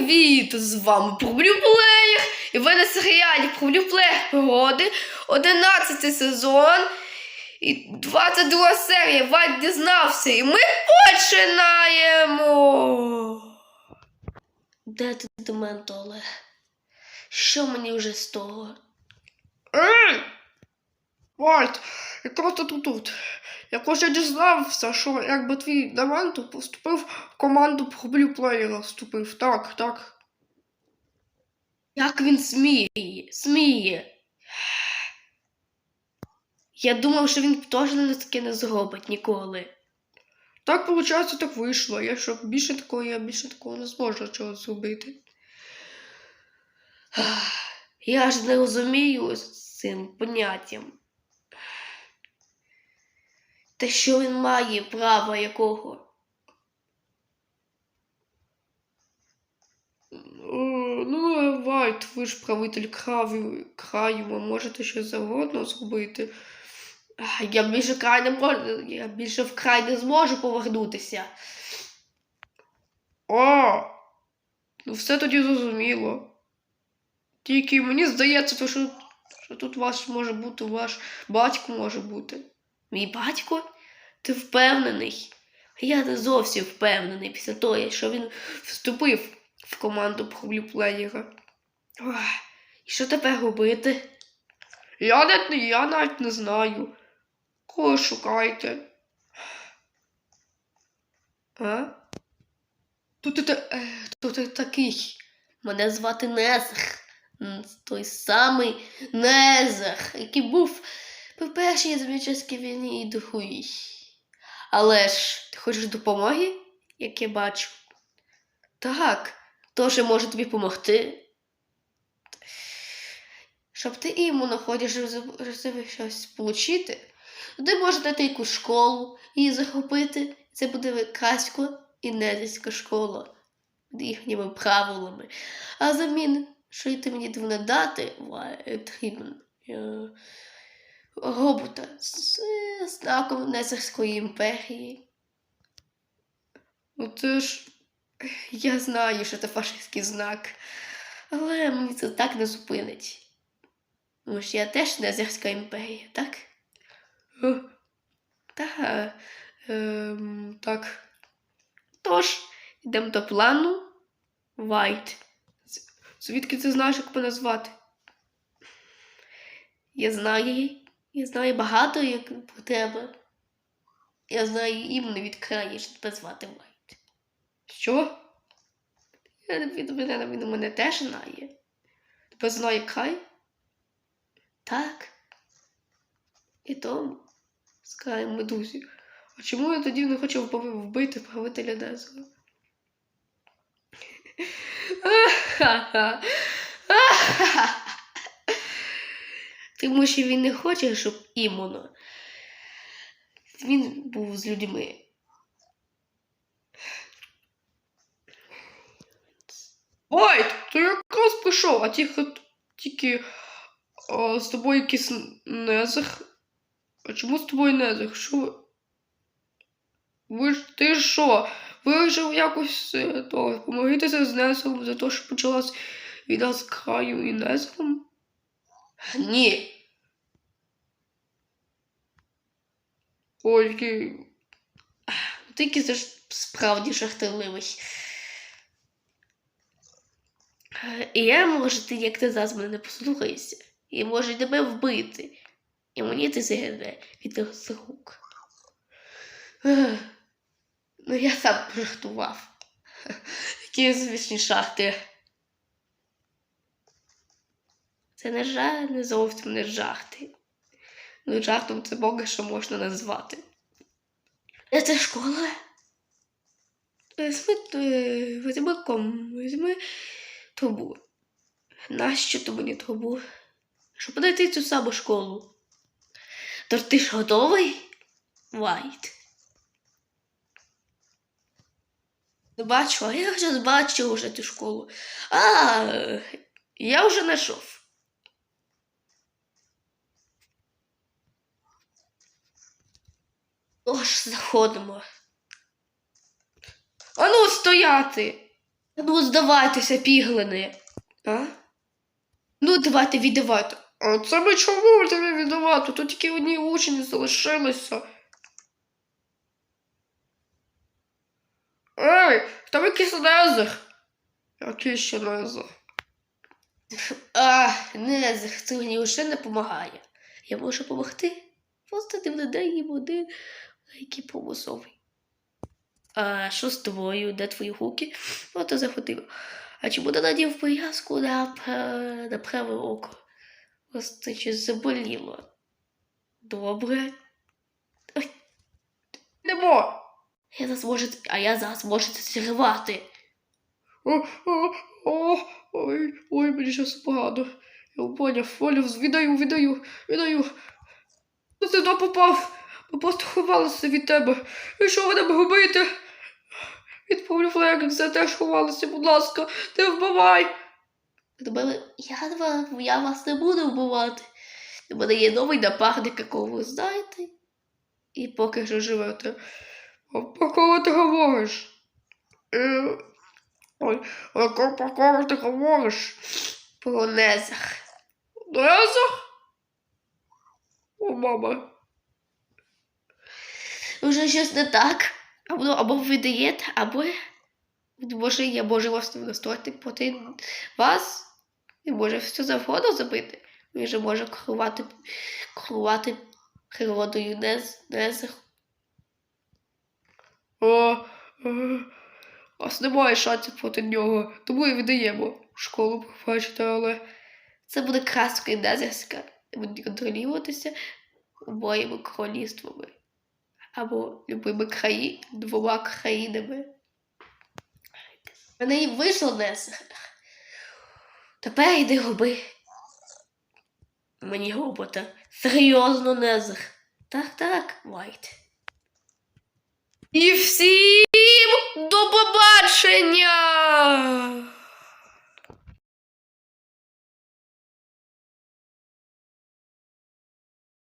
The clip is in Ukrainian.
Привіт! З вами Проблюплеєр і ви на серіалі Проблюплеєр пригоди 11 сезон і 22 серія Вайт дізнався і ми починаємо! Де ти до мене, Олег? Що мені вже з того? Вальт, якраз ти тут. Якось я дізнався, що якби твій Дементу поступив в команду проблю плеєра вступив. Так, так. Як він сміє? Сміє. Я думав, що він теж не таке не зробить ніколи. Так, виходить, так вийшло. Я що більше такого, я більше такого не зможу чого зробити. Я ж не розумію з цим поняттям. Те, що він має право якого. Ну, е, Вальт, ви ж правитель краю, краю, ви можете щось завгодно зробити. Я більше край не можу, я більше в край не зможу повернутися. А, ну все тоді зрозуміло. Тільки мені здається, що, що тут ваш може бути, ваш батько може бути. Мій батько? Ти впевнений? Я не зовсім впевнений після того, що він вступив в команду. Ох, І що тепер робити? Я навіть, я навіть не знаю. Кого шукайте. А? Тут ти, е, ти такий? Мене звати Незах. Той самий Незах, який був при першій Змічеській війні і другій. Але ж ти хочеш допомоги, як я бачу? Так, тож я можу тобі допомогти. Щоб ти іменно хочеш роз- щось отримати, ти можеш дати якусь школу і захопити. Це буде Касько і Незиська школа їхніми правилами. А замін, що ти мені повинна дати, Трібен, робота з знаком Незерської імперії. ну це ж. Я знаю, що це фашистський знак, але мені це так не зупинить. Тому що я теж Незерська імперія, так? е, Та, ем, так. тож, йдемо до плану. Вайт. Звідки ти знаєш, як мене звати? Я знаю, я знаю багато як про тебе. Я знаю іменно від краю, що тебе звати Вайт. Що? Я від мене він мене теж знає. Тебе знає Кай? Так. І тому. Скай медузі. А чому я тоді не хочу вбити правителя Незера? Ха-ха. Тому що він не хоче, щоб іменно. Він був з людьми. Ой, ти якраз прийшов, а тільки, тільки а, з тобою якийсь Незер. А чому з тобою Незер? Що? ви? Ж ти що? Вирішив якось е, то, помиритися з Незером за те, що почалась війна з краю і Незером? Ні. Ой, який. Тільки це ж справді жахливий. Е, І я, може, ти, як ти зараз мене не послухаєшся, і може тебе вбити. І мені ти зігне від тих з рук. Ну, я сам пожартував. Які смішні шахти. Це не жах, не зовсім не жахти. Ну, жахтом це Бога, що можна назвати. Це школа? Візьми, візьми ком, візьми трубу. Нащо то мені трубу? Щоб подати цю саму школу. Тож ти ж готовий? Вайт. Не бачу, а я вже бачив уже цю школу. А, я вже знайшов. Тож заходимо. Ану стояти! Ну, здавайтеся, піглини. А? Ну, давайте віддавайте. А це ми чому тобі віддавати? Тут тільки одні учні залишилися. Ей, тебе якийсь незер. Який ще незер? А, не, це мені вже не допомагає. Я можу допомогти. Просто ти дай їм один, який помусовий. А що з тобою? Де твої гуки? О, то заходила. А чому ти надів пов'язку на, на праве око? Просто щось заболіло. Добре. Немо. Я зараз можу, а я зараз можу це зірвати. О, о, о, ой, ой, мені щось погано. Я поняв, поняв, віддаю, віддаю, віддаю. Ти сюди попав. Ми просто ховалися від тебе. І що ви нам робите? Відправлю флегик, за теж ховалися, будь ласка, не вбивай. Мене, я, я вас не буду вбивати. У мене є новий напарник, якого ви знаєте. І поки що живете. А про кого ти говориш? Е, ой, а про кого ти говориш? Про Незах. Незах? О, мама. Вже щось не так. Або, або ви даєте, або може я можу вас настроїти проти вас. І може все завгодно забити. Він же може керувати, керувати природою Нез, Незах. О, е, у нас немає шансів проти нього, тому і віддаємо школу, побачите, але. Це буде краска Незерська. і Буде контролюватися обоїми королівствами. Або любими краї, двома країнами. Мене і вийшло Незер. Тепер йди роби. Мені робота. Серйозно Незер. Так, так, Вайт. І всім до побачення!